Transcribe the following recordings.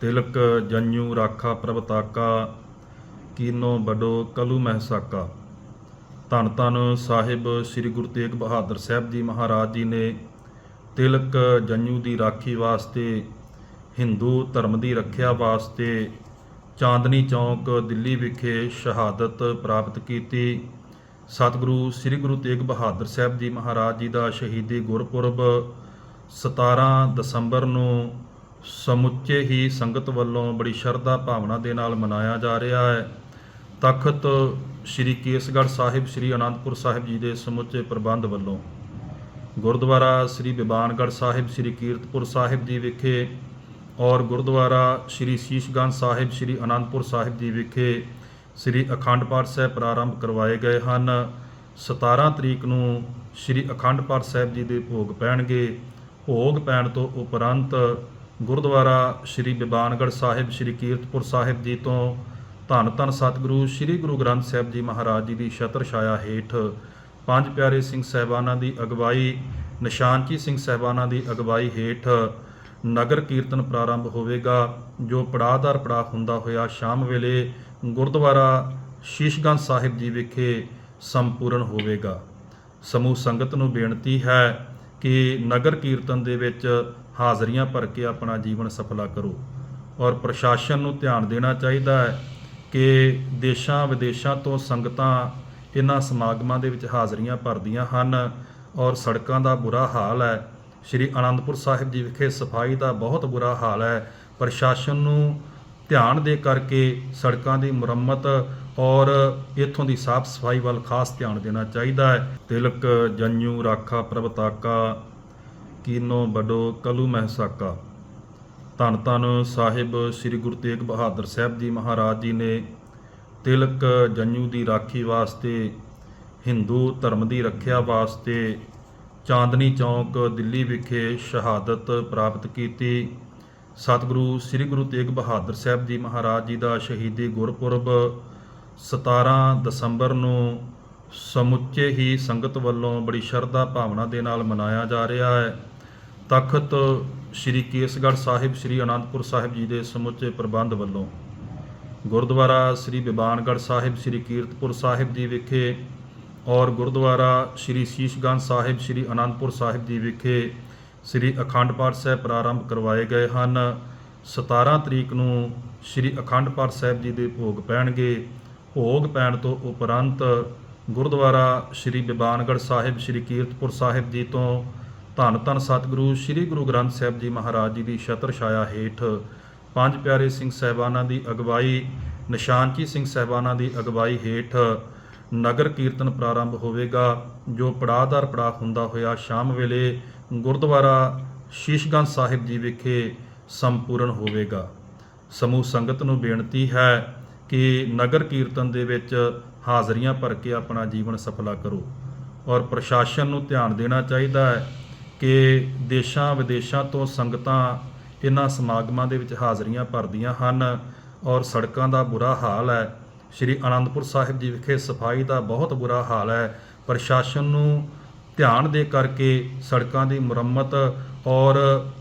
ਤਿਲਕ ਜੰਯੂ ਰਾਖਾ ਪ੍ਰਭਤਾਕਾ ਕੀਨੋ ਬਡੋ ਕਲੂ ਮਹਿਸਾਕਾ ਧੰਨ ਧੰਨ ਸਾਹਿਬ ਸ੍ਰੀ ਗੁਰੂ ਤੇਗ ਬਹਾਦਰ ਸਾਹਿਬ ਜੀ ਮਹਾਰਾਜ ਜੀ ਨੇ ਤਿਲਕ ਜੰਯੂ ਦੀ ਰਾਖੀ ਵਾਸਤੇ, ਹਿੰਦੂ ਧਰਮ ਦੀ ਰੱਖਿਆ ਵਾਸਤੇ ਚਾਂਦਨੀ ਚੌਕ ਦਿੱਲੀ ਵਿਖੇ ਸ਼ਹਾਦਤ ਪ੍ਰਾਪਤ ਕੀਤੀ। ਸਤਿਗੁਰੂ ਸ੍ਰੀ ਗੁਰੂ ਤੇਗ ਬਹਾਦਰ ਸਾਹਿਬ ਜੀ ਮਹਾਰਾਜ ਜੀ ਦਾ ਸ਼ਹੀਦੀ ਗੁਰਪੁਰਬ 17 ਦਸੰਬਰ ਨੂੰ ਸਮੁੱਚੇ ਹੀ ਸੰਗਤ ਵੱਲੋਂ ਬੜੀ ਸ਼ਰਧਾ ਭਾਵਨਾ ਦੇ ਨਾਲ ਮਨਾਇਆ ਜਾ ਰਿਹਾ ਹੈ। ਤਖਤ ਸ੍ਰੀ ਕੇਸਗੜ੍ਹ ਸਾਹਿਬ, ਸ੍ਰੀ ਅਨੰਦਪੁਰ ਸਾਹਿਬ ਜੀ ਦੇ ਸਮੁੱਚੇ ਪ੍ਰਬੰਧ ਵੱਲੋਂ ਗੁਰਦੁਆਰਾ ਸ੍ਰੀ ਬਿਬਾਨਗੜ੍ਹ ਸਾਹਿਬ, ਸ੍ਰੀ ਕੀਰਤਪੁਰ ਸਾਹਿਬ ਜੀ ਵਿਖੇ ਔਰ ਗੁਰਦੁਆਰਾ ਸ੍ਰੀ ਸ਼ੀਸ਼ਗੰਜ ਸਾਹਿਬ, ਸ੍ਰੀ ਅਨੰਦਪੁਰ ਸਾਹਿਬ ਜੀ ਵਿਖੇ ਸ੍ਰੀ ਅਖੰਡ ਪਾਠ ਸਾਹਿਬ ਪ੍ਰਾਰੰਭ ਕਰਵਾਏ ਗਏ ਹਨ। 17 ਤਰੀਕ ਨੂੰ ਸ੍ਰੀ ਅਖੰਡ ਪਾਠ ਸਾਹਿਬ ਜੀ ਦੇ ਭੋਗ ਪੈਣਗੇ। ਭੋਗ ਪੈਣ ਤੋਂ ਉਪਰੰਤ ਗੁਰਦੁਆਰਾ ਸ੍ਰੀ ਬਿਬਾਨਗੜ੍ਹ ਸਾਹਿਬ, ਸ੍ਰੀ ਕੀਰਤਪੁਰ ਸਾਹਿਬ ਜੀ ਤੋਂ ਧੰਨ ਧੰਨ ਸਤਿਗੁਰੂ, ਸ੍ਰੀ ਗੁਰੂ ਗ੍ਰੰਥ ਸਾਹਿਬ ਜੀ ਮਹਾਰਾਜ ਜੀ ਦੀ ਛਤਰ ਛਾਇਆ ਹੇਠ ਪੰਜ ਪਿਆਰੇ ਸਿੰਘ ਸਹਿਬਾਨਾਂ ਦੀ ਅਗਵਾਈ, ਨਿਸ਼ਾਨਚੀ ਸਿੰਘ ਸਹਿਬਾਨਾਂ ਦੀ ਅਗਵਾਈ ਹੇਠ ਨਗਰ ਕੀਰਤਨ ਪ੍ਰਾਰੰਭ ਹੋਵੇਗਾ, ਜੋ ਪੜਾਅਦਾਰ ਪੜਾਅ ਹੁੰਦਾ ਹੋਇਆ ਸ਼ਾਮ ਵੇਲੇ ਗੁਰਦੁਆਰਾ ਸ਼ੀਸ਼ਗੰਜ ਸਾਹਿਬ ਜੀ ਵਿਖੇ ਸੰਪੂਰਨ ਹੋਵੇਗਾ। ਸਮੂਹ ਸੰਗਤ ਨੂੰ ਬੇਨਤੀ ਹੈ ਕਿ ਨਗਰ ਕੀਰਤਨ ਦੇ ਵਿੱਚ ਹਾਜ਼ਰੀਆਂ ਭਰ ਕੇ ਆਪਣਾ ਜੀਵਨ ਸਫਲਾ ਕਰੋ। ਔਰ ਪ੍ਰਸ਼ਾਸਨ ਨੂੰ ਧਿਆਨ ਦੇਣਾ ਚਾਹੀਦਾ ਹੈ ਕਿ ਦੇਸ਼ਾਂ ਵਿਦੇਸ਼ਾਂ ਤੋਂ ਸੰਗਤਾਂ ਇਹਨਾਂ ਸਮਾਗਮਾਂ ਦੇ ਵਿੱਚ ਹਾਜ਼ਰੀਆਂ ਭਰਦੀਆਂ ਹਨ ਔਰ ਸੜਕਾਂ ਦਾ ਬੁਰਾ ਹਾਲ ਹੈ। ਸ਼੍ਰੀ ਅਨੰਦਪੁਰ ਸਾਹਿਬ ਜੀ ਵਿਖੇ ਸਫ਼ਾਈ ਦਾ ਬਹੁਤ ਬੁਰਾ ਹਾਲ ਹੈ। ਪ੍ਰਸ਼ਾਸਨ ਨੂੰ ਧਿਆਨ ਦੇ ਕਰਕੇ ਸੜਕਾਂ ਦੀ ਮੁਰੰਮਤ ਔਰ ਇਥੋਂ ਦੀ ਸਾਫ਼ ਸਫ਼ਾਈ ਵੱਲ ਖਾਸ ਧਿਆਨ ਦੇਣਾ ਚਾਹੀਦਾ ਹੈ। ਤਿਲਕ ਜੰਯੂ ਰਾਖਾ ਪ੍ਰਭਤਾਕਾ ਕੀਨੋ ਬਡੋ ਕਲੂ, ਮਹਿਸਾਕਾ। ਧੰਨ ਧੰਨ ਸਾਹਿਬ ਸ੍ਰੀ ਗੁਰੂ ਤੇਗ ਬਹਾਦਰ ਸਾਹਿਬ ਜੀ ਮਹਾਰਾਜ ਜੀ ਨੇ ਤਿਲਕ ਜੰਯੂ ਦੀ ਰਾਖੀ ਵਾਸਤੇ, ਹਿੰਦੂ ਧਰਮ ਦੀ ਰੱਖਿਆ ਵਾਸਤੇ ਚਾਂਦਨੀ ਚੌਕ, ਦਿੱਲੀ ਵਿਖੇ ਸ਼ਹਾਦਤ ਪ੍ਰਾਪਤ ਕੀਤੀ। ਸਤਿਗੁਰੂ ਸ੍ਰੀ ਗੁਰੂ ਤੇਗ ਬਹਾਦਰ ਸਾਹਿਬ ਜੀ ਮਹਾਰਾਜ ਜੀ ਦਾ ਸ਼ਹੀਦੀ ਗੁਰਪੁਰਬ 17 ਦਸੰਬਰ ਨੂੰ ਸਮੁੱਚੇ ਹੀ ਸੰਗਤ ਵੱਲੋਂ ਬੜੀ ਸ਼ਰਧਾ ਭਾਵਨਾ ਦੇ ਨਾਲ ਮਨਾਇਆ ਜਾ ਰਿਹਾ ਹੈ। ਤਖਤ ਸ੍ਰੀ ਕੇਸਗੜ੍ਹ ਸਾਹਿਬ, ਸ੍ਰੀ ਅਨੰਦਪੁਰ ਸਾਹਿਬ ਜੀ ਦੇ ਸਮੁੱਚੇ ਪ੍ਰਬੰਧ ਵੱਲੋਂ ਗੁਰਦੁਆਰਾ ਸ੍ਰੀ ਬਿਬਾਨਗੜ੍ਹ ਸਾਹਿਬ, ਸ੍ਰੀ ਕੀਰਤਪੁਰ ਸਾਹਿਬ ਜੀ ਵਿਖੇ ਔਰ ਗੁਰਦੁਆਰਾ ਸ੍ਰੀ ਸ਼ੀਸ਼ਗੰਜ ਸਾਹਿਬ, ਸ੍ਰੀ ਅਨੰਦਪੁਰ ਸਾਹਿਬ ਜੀ ਵਿਖੇ ਸ੍ਰੀ ਅਖੰਡ ਪਾਠ ਸਾਹਿਬ ਪ੍ਰਾਰੰਭ ਕਰਵਾਏ ਗਏ ਹਨ। 17 ਤਰੀਕ ਨੂੰ ਸ੍ਰੀ ਅਖੰਡ ਪਾਠ ਸਾਹਿਬ ਜੀ ਦੇ ਭੋਗ ਪੈਣਗੇ। ਭੋਗ ਪੈਣ ਤੋਂ ਉਪਰੰਤ ਗੁਰਦੁਆਰਾ ਸ੍ਰੀ ਬਿਬਾਨਗੜ੍ਹ ਸਾਹਿਬ, ਸ੍ਰੀ ਕੀਰਤਪੁਰ ਸਾਹਿਬ ਜੀ ਤੋਂ ਧੰਨ ਧੰਨ ਸਤਿਗੁਰੂ, ਸ੍ਰੀ ਗੁਰੂ ਗ੍ਰੰਥ ਸਾਹਿਬ ਜੀ ਮਹਾਰਾਜ ਜੀ ਦੀ ਛਤਰ ਛਾਇਆ ਹੇਠ ਪੰਜ ਪਿਆਰੇ ਸਿੰਘ ਸਹਿਬਾਨਾਂ ਦੀ ਅਗਵਾਈ, ਨਿਸ਼ਾਨਚੀ ਸਿੰਘ ਸਹਿਬਾਨਾਂ ਦੀ ਅਗਵਾਈ ਹੇਠ ਨਗਰ ਕੀਰਤਨ ਪ੍ਰਾਰੰਭ ਹੋਵੇਗਾ, ਜੋ ਪੜਾਅਦਾਰ ਪੜਾਅ ਹੁੰਦਾ ਹੋਇਆ ਸ਼ਾਮ ਵੇਲੇ ਗੁਰਦੁਆਰਾ ਸ਼ੀਸ਼ਗੰਜ ਸਾਹਿਬ ਜੀ ਵਿਖੇ ਸੰਪੂਰਨ ਹੋਵੇਗਾ। ਸਮੂਹ ਸੰਗਤ ਨੂੰ ਬੇਨਤੀ ਹੈ ਕਿ ਨਗਰ ਕੀਰਤਨ ਦੇ ਵਿੱਚ ਹਾਜ਼ਰੀਆਂ ਭਰ ਕੇ ਆਪਣਾ ਜੀਵਨ ਸਫਲਾ ਕਰੋ। ਔਰ ਪ੍ਰਸ਼ਾਸਨ ਨੂੰ ਧਿਆਨ ਦੇਣਾ ਚਾਹੀਦਾ ਹੈ ਕਿ ਦੇਸ਼ਾਂ ਵਿਦੇਸ਼ਾਂ ਤੋਂ ਸੰਗਤਾਂ ਇਹਨਾਂ ਸਮਾਗਮਾਂ ਦੇ ਵਿੱਚ ਹਾਜ਼ਰੀਆਂ ਭਰਦੀਆਂ ਹਨ ਔਰ ਸੜਕਾਂ ਦਾ ਬੁਰਾ ਹਾਲ ਹੈ। ਸ਼੍ਰੀ ਅਨੰਦਪੁਰ ਸਾਹਿਬ ਜੀ ਵਿਖੇ ਸਫ਼ਾਈ ਦਾ ਬਹੁਤ ਬੁਰਾ ਹਾਲ ਹੈ। ਪ੍ਰਸ਼ਾਸਨ ਨੂੰ ਧਿਆਨ ਦੇ ਕਰਕੇ ਸੜਕਾਂ ਦੀ ਮੁਰੰਮਤ ਔਰ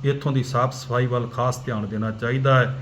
ਇਥੋਂ ਦੀ ਸਾਫ਼ ਸਫ਼ਾਈ ਵੱਲ ਖਾਸ ਧਿਆਨ ਦੇਣਾ ਚਾਹੀਦਾ ਹੈ।